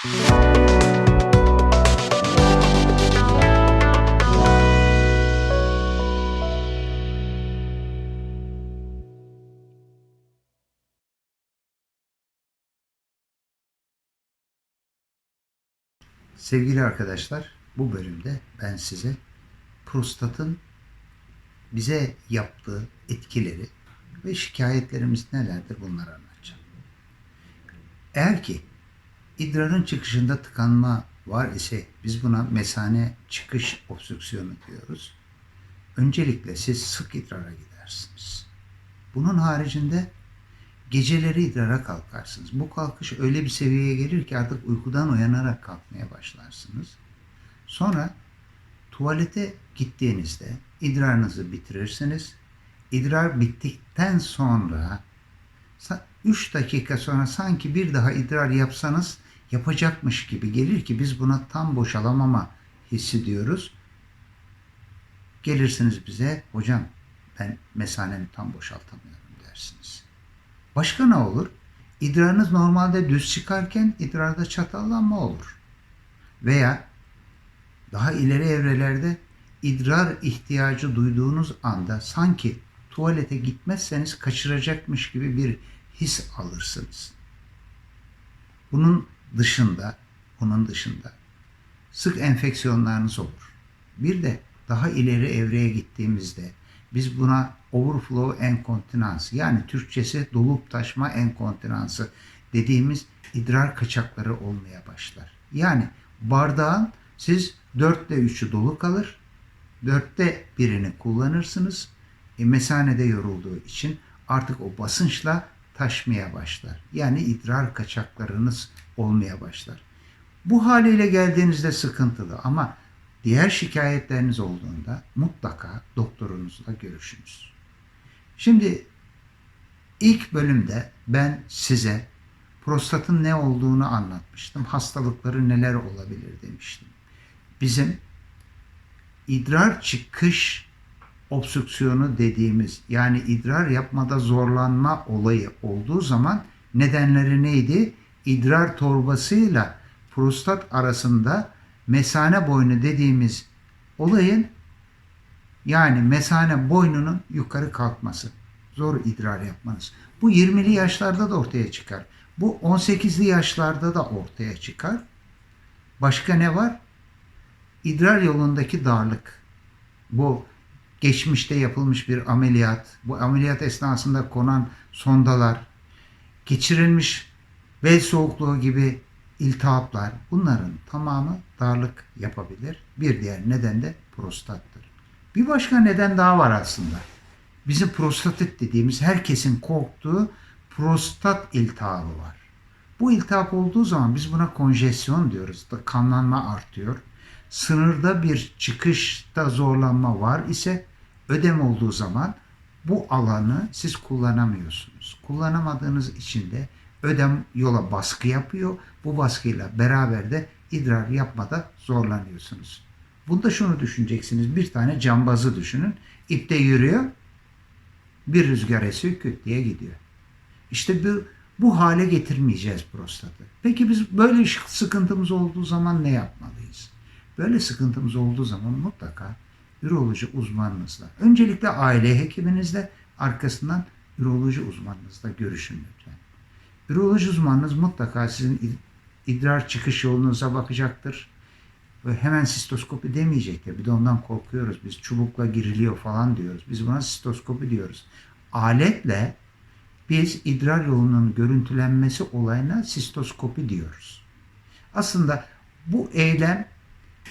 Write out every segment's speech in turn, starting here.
Sevgili arkadaşlar, bu bölümde ben size prostatın bize yaptığı etkileri ve şikayetlerimiz nelerdir bunları anlatacağım. Eğer ki idrarın çıkışında tıkanma var ise biz buna mesane çıkış obstrüksiyonu diyoruz. Öncelikle siz sık idrara gidersiniz. Bunun haricinde geceleri idrara kalkarsınız. Bu kalkış öyle bir seviyeye gelir ki artık uykudan uyanarak kalkmaya başlarsınız. Sonra tuvalete gittiğinizde idrarınızı bitirirsiniz. İdrar bittikten sonra 3 dakika sonra sanki bir daha idrar yapsanız yapacakmış gibi gelir ki biz buna tam boşalamama hissi diyoruz. Gelirsiniz bize hocam ben mesanemi tam boşaltamıyorum dersiniz. Başka ne olur? İdrarınız normalde düz çıkarken idrarda çatallanma olur. Veya daha ileri evrelerde idrar ihtiyacı duyduğunuz anda sanki tuvalete gitmezseniz kaçıracakmış gibi bir his alırsınız. Bunun dışında, bunun dışında sık enfeksiyonlarınız olur. Bir de daha ileri evreye gittiğimizde biz buna overflow enkontinans yani Türkçesi dolup taşma enkontinansı dediğimiz idrar kaçakları olmaya başlar. Yani bardağın siz dörtte üçü dolu kalır, dörtte birini kullanırsınız. E, mesanede yorulduğu için artık o basınçla taşmaya başlar. Yani idrar kaçaklarınız olmaya başlar. Bu haliyle geldiğinizde sıkıntılı ama diğer şikayetleriniz olduğunda mutlaka doktorunuzla görüşünüz. Şimdi ilk bölümde ben size prostatın ne olduğunu anlatmıştım. Hastalıkları neler olabilir demiştim. Bizim idrar çıkış obstrüksiyonu dediğimiz yani idrar yapmada zorlanma olayı olduğu zaman nedenleri neydi? İdrar torbasıyla prostat arasında mesane boynu dediğimiz olayın yani mesane boynunun yukarı kalkması. Zor idrar yapmanız. Bu 20'li yaşlarda da ortaya çıkar. Bu 18'li yaşlarda da ortaya çıkar. Başka ne var? İdrar yolundaki darlık. Bu geçmişte yapılmış bir ameliyat, bu ameliyat esnasında konan sondalar, geçirilmiş bel soğukluğu gibi iltihaplar bunların tamamı darlık yapabilir. Bir diğer neden de prostattır. Bir başka neden daha var aslında. Bizim prostatit dediğimiz herkesin korktuğu prostat iltihabı var. Bu iltihap olduğu zaman biz buna konjesyon diyoruz. Da kanlanma artıyor. Sınırda bir çıkışta zorlanma var ise ödem olduğu zaman bu alanı siz kullanamıyorsunuz. Kullanamadığınız için de ödem yola baskı yapıyor. Bu baskıyla beraber de idrar yapmada zorlanıyorsunuz. Bunda şunu düşüneceksiniz. Bir tane cambazı düşünün. İpte yürüyor. Bir rüzgar esiyor küt diye gidiyor. İşte bu, bu hale getirmeyeceğiz prostatı. Peki biz böyle sıkıntımız olduğu zaman ne yapmalıyız? Böyle sıkıntımız olduğu zaman mutlaka üroloji uzmanınızla, öncelikle aile hekiminizle, arkasından üroloji uzmanınızla görüşün lütfen. Üroloji uzmanınız mutlaka sizin idrar çıkış yolunuza bakacaktır. Ve hemen sistoskopi demeyecektir. Bir de ondan korkuyoruz. Biz çubukla giriliyor falan diyoruz. Biz buna sistoskopi diyoruz. Aletle biz idrar yolunun görüntülenmesi olayına sistoskopi diyoruz. Aslında bu eylem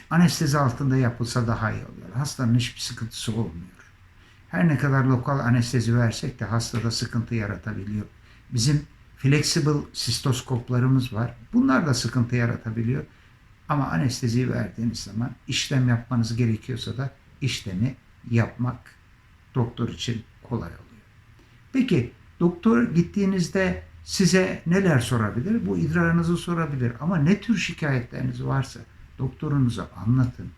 anestezi altında yapılsa daha iyi oluyor. Hastanın hiçbir sıkıntısı olmuyor. Her ne kadar lokal anestezi versek de hastada sıkıntı yaratabiliyor. Bizim flexible sistoskoplarımız var. Bunlar da sıkıntı yaratabiliyor. Ama anesteziyi verdiğiniz zaman işlem yapmanız gerekiyorsa da işlemi yapmak doktor için kolay oluyor. Peki doktor gittiğinizde size neler sorabilir? Bu idrarınızı sorabilir ama ne tür şikayetleriniz varsa doktorunuza anlatın.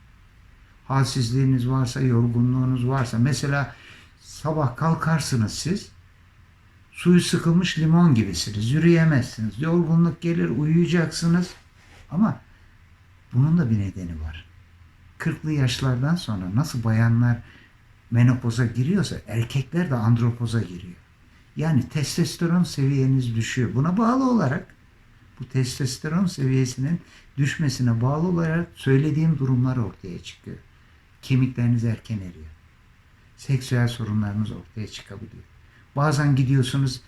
Halsizliğiniz varsa, yorgunluğunuz varsa mesela sabah kalkarsınız siz suyu sıkılmış limon gibisiniz. Yürüyemezsiniz. Yorgunluk gelir, uyuyacaksınız. Ama bunun da bir nedeni var. 40'lı yaşlardan sonra nasıl bayanlar menopoza giriyorsa erkekler de andropoza giriyor. Yani testosteron seviyeniz düşüyor. Buna bağlı olarak bu testosteron seviyesinin düşmesine bağlı olarak söylediğim durumlar ortaya çıkıyor. Kemikleriniz erken eriyor. Seksüel sorunlarınız ortaya çıkabiliyor. Bazen gidiyorsunuz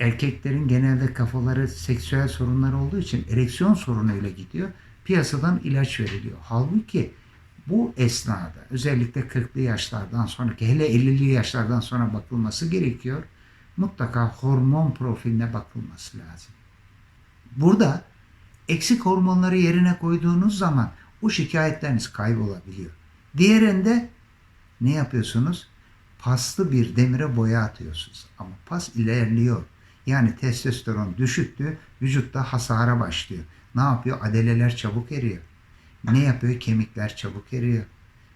erkeklerin genelde kafaları seksüel sorunlar olduğu için ereksiyon sorunuyla gidiyor. Piyasadan ilaç veriliyor. Halbuki bu esnada özellikle 40'lı yaşlardan sonraki hele 50'li yaşlardan sonra bakılması gerekiyor. Mutlaka hormon profiline bakılması lazım. Burada eksik hormonları yerine koyduğunuz zaman bu şikayetleriniz kaybolabiliyor. Diğerinde ne yapıyorsunuz? Paslı bir demire boya atıyorsunuz. Ama pas ilerliyor. Yani testosteron düşüktü, vücutta hasara başlıyor. Ne yapıyor? Adeleler çabuk eriyor. Ne yapıyor? Kemikler çabuk eriyor.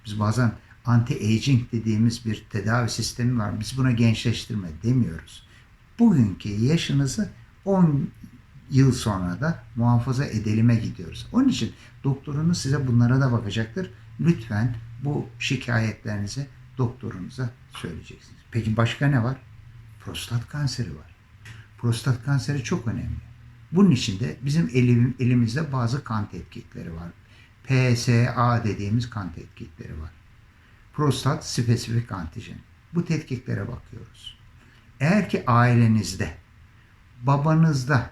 Biz bazen anti-aging dediğimiz bir tedavi sistemi var. Biz buna gençleştirme demiyoruz. Bugünkü yaşınızı 10 yıl sonra da muhafaza edelime gidiyoruz. Onun için doktorunuz size bunlara da bakacaktır. Lütfen bu şikayetlerinizi doktorunuza söyleyeceksiniz. Peki başka ne var? Prostat kanseri var. Prostat kanseri çok önemli. Bunun için de bizim elim, elimizde bazı kan tetkikleri var. PSA dediğimiz kan tetkikleri var. Prostat spesifik antijen. Bu tetkiklere bakıyoruz. Eğer ki ailenizde, babanızda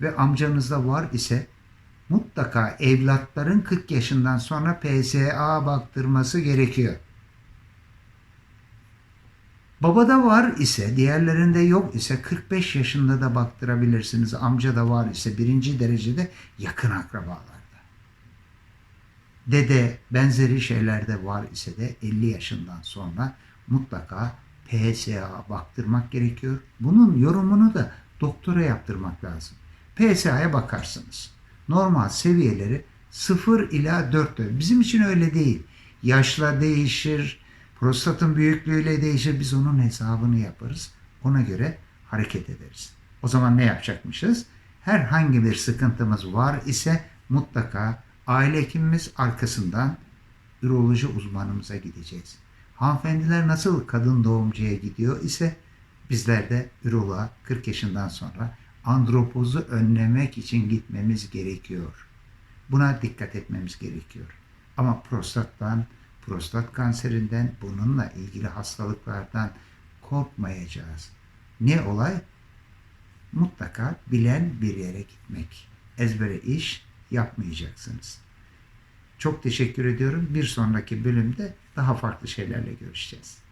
ve amcanızda var ise mutlaka evlatların 40 yaşından sonra PSA baktırması gerekiyor. Babada var ise, diğerlerinde yok ise 45 yaşında da baktırabilirsiniz. Amca da var ise birinci derecede yakın akrabalarda. Dede benzeri şeylerde var ise de 50 yaşından sonra mutlaka PSA baktırmak gerekiyor. Bunun yorumunu da doktora yaptırmak lazım. PSA'ya bakarsınız. Normal seviyeleri 0 ila 4. Bizim için öyle değil. Yaşla değişir, prostatın büyüklüğüyle değişir. Biz onun hesabını yaparız. Ona göre hareket ederiz. O zaman ne yapacakmışız? Herhangi bir sıkıntımız var ise mutlaka aile hekimimiz arkasından üroloji uzmanımıza gideceğiz. Hanımefendiler nasıl kadın doğumcuya gidiyor ise bizler de üroloğa 40 yaşından sonra andropozu önlemek için gitmemiz gerekiyor. Buna dikkat etmemiz gerekiyor. Ama prostattan, prostat kanserinden, bununla ilgili hastalıklardan korkmayacağız. Ne olay? Mutlaka bilen bir yere gitmek. Ezbere iş yapmayacaksınız. Çok teşekkür ediyorum. Bir sonraki bölümde daha farklı şeylerle görüşeceğiz.